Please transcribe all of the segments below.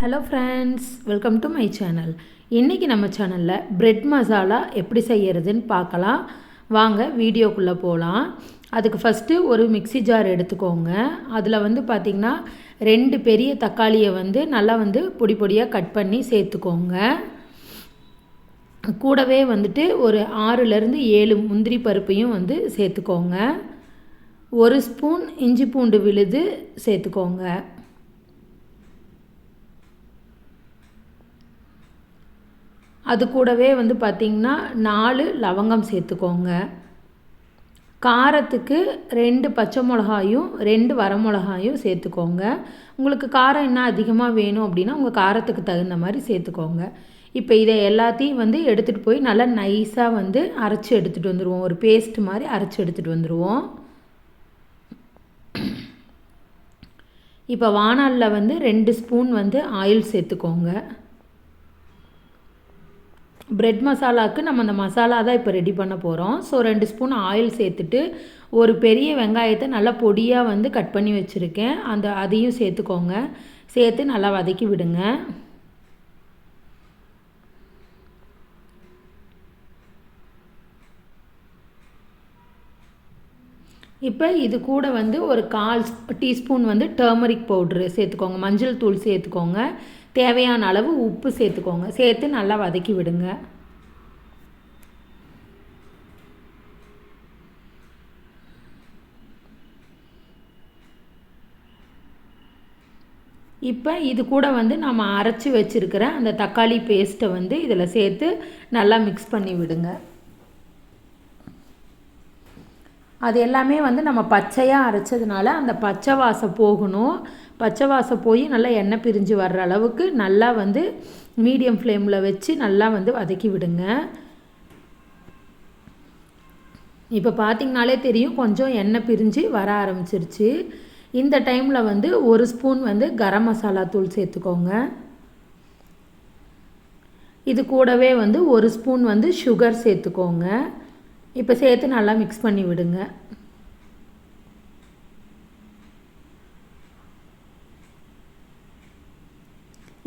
Hello friends welcome to my channel இன்றைக்கி நம்ம சேனலில் பிரெட் மசாலா எப்படி செய்கிறதுன்னு பார்க்கலாம். வாங்க வீடியோக்குள்ளே போகலாம் அதுக்கு ஃபஸ்ட்டு ஒரு மிக்ஸி ஜார் எடுத்துக்கோங்க. அதில் வந்து பார்த்திங்கன்னா ரெண்டு பெரிய தக்காளியை வந்து நல்லா வந்து பொடி பொடியாக கட் பண்ணி சேர்த்துக்கோங்க. கூடவே வந்துட்டு ஒரு ஆறுலேருந்து ஏழு முந்திரி பருப்பையும் வந்து சேர்த்துக்கோங்க. ஒரு ஸ்பூன் இஞ்சி பூண்டு விழுது சேர்த்துக்கோங்க. அது கூடவே வந்து பார்த்திங்கன்னா நாலு லவங்கம் சேர்த்துக்கோங்க. காரத்துக்கு ரெண்டு பச்சை மிளகாயும் ரெண்டு வரமிளகாயும் சேர்த்துக்கோங்க. உங்களுக்கு காரம் என்ன அதிகமாக வேணும் அப்படின்னா உங்கள் காரத்துக்கு தகுந்த மாதிரி சேர்த்துக்கோங்க. இப்போ இதை எல்லாத்தையும் வந்து எடுத்துகிட்டு போய் நல்லா நைஸாக வந்து அரைச்சி எடுத்துகிட்டு வந்துடுவோம் ஒரு பேஸ்ட் மாதிரி அரைச்சி எடுத்துகிட்டு வந்துடுவோம் இப்போ வானலில் வந்து ரெண்டு ஸ்பூன் வந்து ஆயில் சேர்த்துக்கோங்க. பிரெட் மசாலாவுக்கு நம்ம அந்த மசாலா தான் இப்போ ரெடி பண்ண போகிறோம் ஸோ ரெண்டு ஸ்பூன் ஆயில் சேர்த்துட்டு ஒரு பெரிய வெங்காயத்தை நல்லா பொடியாக வந்து கட் பண்ணி வச்சுருக்கேன். அந்த அதையும் சேர்த்துக்கோங்க. சேர்த்து நல்லா வதக்கி விடுங்க. இப்போ இது கூட வந்து ஒரு கால் டீஸ்பூன் வந்து டர்மரிக் பவுட்ரு சேர்த்துக்கோங்க. மஞ்சள் தூள் சேர்த்துக்கோங்க. தேவையான அளவு உப்பு சேர்த்துக்கோங்க. சேர்த்து நல்லா வதக்கி விடுங்க. இப்போ இது கூட வந்து நம்ம அரைச்சி வச்சுருக்கிற அந்த தக்காளி பேஸ்ட்டை வந்து இதில் சேர்த்து நல்லா மிக்ஸ் பண்ணி விடுங்க. அது எல்லாமே வந்து நம்ம பச்சையாக அரைச்சதுனால அந்த பச்சை வாசம் போகணும். பச்சை வாசம் போய் நல்லா எண்ணெய் பிரிஞ்சு வர்ற அளவுக்கு நல்லா வந்து மீடியம் ஃப்ளேமில் வச்சு நல்லா வந்து வதக்கி விடுங்க. இப்போ பார்த்திங்கனாலே தெரியும் கொஞ்சம் எண்ணெய் பிரிஞ்சு வர ஆரம்பிச்சிருச்சு. இந்த டைமில் வந்து ஒரு ஸ்பூன் வந்து கரம் மசாலா தூள் சேர்த்துக்கோங்க. இது கூடவே வந்து ஒரு ஸ்பூன் வந்து சுகர் சேர்த்துக்கோங்க. இப்போ சேர்த்து நல்லா மிக்ஸ் பண்ணி விடுங்க.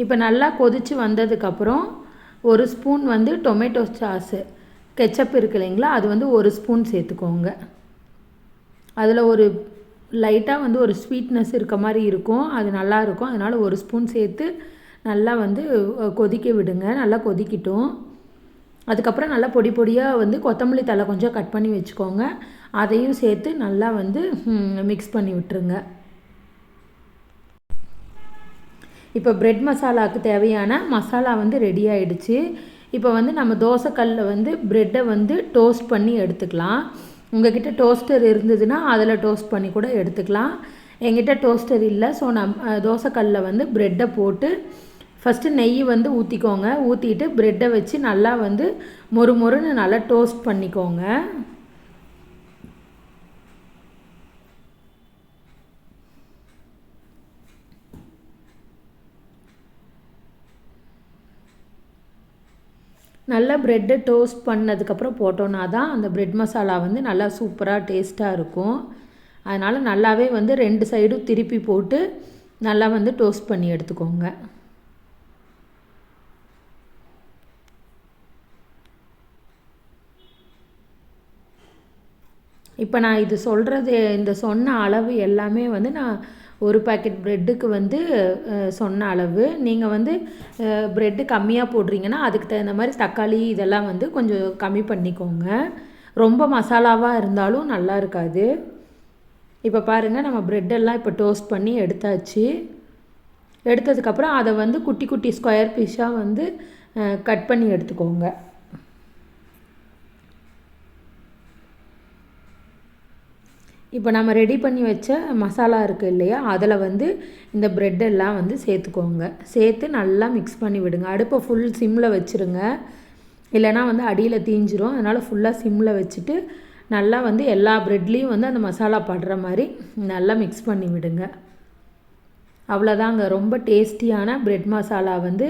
இப்போ நல்லா கொதித்து வந்ததுக்கப்புறம் ஒரு ஸ்பூன் வந்து டொமேட்டோ சாஸு. கெச்சப் இருக்கு இல்லைங்களா? அது வந்து ஒரு ஸ்பூன் சேர்த்துக்கோங்க. அதில் ஒரு லைட்டாக வந்து ஒரு ஸ்வீட்னஸ் இருக்க மாதிரி இருக்கும். அது நல்லா இருக்கும். அதனால் ஒரு ஸ்பூன் சேர்த்து நல்லா வந்து கொதிக்க விடுங்க. நல்லா கொதிக்கிட்டோம். அதுக்கப்புறம் நல்லா பொடி பொடியாக வந்து கொத்தமல்லி தலை கொஞ்சம் கட் பண்ணி வச்சுக்கோங்க. அதையும் சேர்த்து நல்லா வந்து மிக்ஸ் பண்ணி விட்டுருங்க. இப்போ ப்ரெட் மசாலாவுக்கு தேவையான மசாலா வந்து ரெடி ஆகிடுச்சு இப்போ வந்து நம்ம தோசைக்கல்லில் வந்து ப்ரெட்டை வந்து டோஸ்ட் பண்ணி எடுத்துக்கலாம். உங்ககிட்ட டோஸ்டர் இருந்ததுன்னா அதில் டோஸ்ட் பண்ணி கூட எடுத்துக்கலாம். எங்கிட்ட டோஸ்டர் இல்லை ஸோ நம் தோசைக்கல்லில் வந்து ப்ரெட்டை போட்டு ஃபஸ்ட்டு நெய் வந்து ஊற்றிக்கோங்க ஊற்றிட்டு ப்ரெட்டை வச்சு நல்லா வந்து மொறு மொறுன்னு நல்லா டோஸ்ட் பண்ணிக்கோங்க. நல்லா ப்ரெட்டை டோஸ்ட் பண்ணதுக்கப்புறம் போட்டோன்னா தான் அந்த ப்ரெட் மசாலா வந்து நல்லா சூப்பராக டேஸ்ட்டாக இருக்கும். அதனால் நல்லாவே வந்து ரெண்டு சைடும் திருப்பி போட்டு நல்லா வந்து டோஸ்ட் பண்ணி எடுத்துக்கோங்க. இப்போ நான் இது சொல்கிறது இந்த சொன்ன அளவு எல்லாமே வந்து நான் ஒரு பேக்கெட் ப்ரெட்டுக்கு வந்து சொன்ன அளவு. நீங்கள் வந்து ப்ரெட்டு கம்மியாக போடுறீங்கன்னா அதுக்கு தகுந்த மாதிரி தக்காளி இதெல்லாம் வந்து கொஞ்சம் கம்மி பண்ணிக்கோங்க. ரொம்ப மசாலாவாக இருந்தாலும் நல்லா இருக்காது. இப்போ பாருங்கள் நம்ம ப்ரெட்டெல்லாம் இப்போ டோஸ்ட் பண்ணி எடுத்தாச்சு. எடுத்ததுக்கப்புறம் அதை வந்து குட்டி குட்டி ஸ்கொயர் பீஸாக வந்து கட் பண்ணி எடுத்துக்கோங்க. இப்போ நம்ம ரெடி பண்ணி வச்ச மசாலா இருக்குது இல்லையா அதில் வந்து இந்த ப்ரெட்டெல்லாம் வந்து சேர்த்துக்கோங்க. சேர்த்து நல்லா மிக்ஸ் பண்ணி விடுங்க. அடுப்பை ஃபுல் சிம்மில் வச்சுருங்க. இல்லைனா வந்து அடியில் தீஞ்சிரும். அதனால் ஃபுல்லாக சிம்மில் வச்சுட்டு நல்லா வந்து எல்லா ப்ரெட்லேயும் வந்து அந்த மசாலா படுற மாதிரி நல்லா மிக்ஸ் பண்ணி விடுங்க. அவ்வளோதாங்க ரொம்ப டேஸ்டியான ப்ரெட் மசாலா வந்து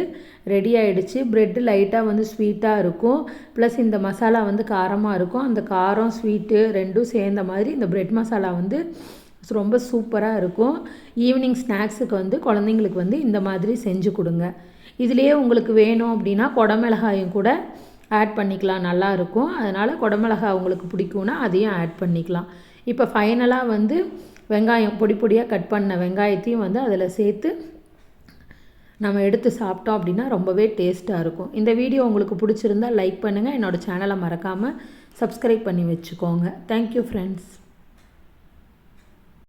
ரெடி ஆகிடுச்சு ப்ரெட்டு லைட்டாக வந்து ஸ்வீட்டாக இருக்கும். ப்ளஸ் இந்த மசாலா வந்து காரமாக இருக்கும். அந்த காரம் ஸ்வீட்டு ரெண்டும் சேர்ந்த மாதிரி இந்த ப்ரெட் மசாலா வந்து ரொம்ப சூப்பராக இருக்கும். ஈவினிங் ஸ்நாக்ஸுக்கு வந்து குழந்தைங்களுக்கு வந்து இந்த மாதிரி செஞ்சு கொடுங்க. இதுலேயே உங்களுக்கு வேணும் அப்படின்னா குடமிளகாயும் கூட ஆட் பண்ணிக்கலாம். நல்லாயிருக்கும் அதனால் குடமிளகாய் உங்களுக்கு பிடிக்கும்னா அதையும் ஆட் பண்ணிக்கலாம். இப்போ ஃபைனலாக வந்து வெங்காயம் பொடி பொடியாக கட் பண்ண வெங்காயத்தையும் வந்து அதில் சேர்த்து நம்ம எடுத்து சாப்பிட்டோம் அப்படின்னா ரொம்பவே டேஸ்ட்டாக இருக்கும். இந்த வீடியோ உங்களுக்கு பிடிச்சிருந்தால் லைக் பண்ணுங்கள் என்னோடய சேனலை மறக்காமல் சப்ஸ்கிரைப் பண்ணி வச்சுக்கோங்க. Thank you friends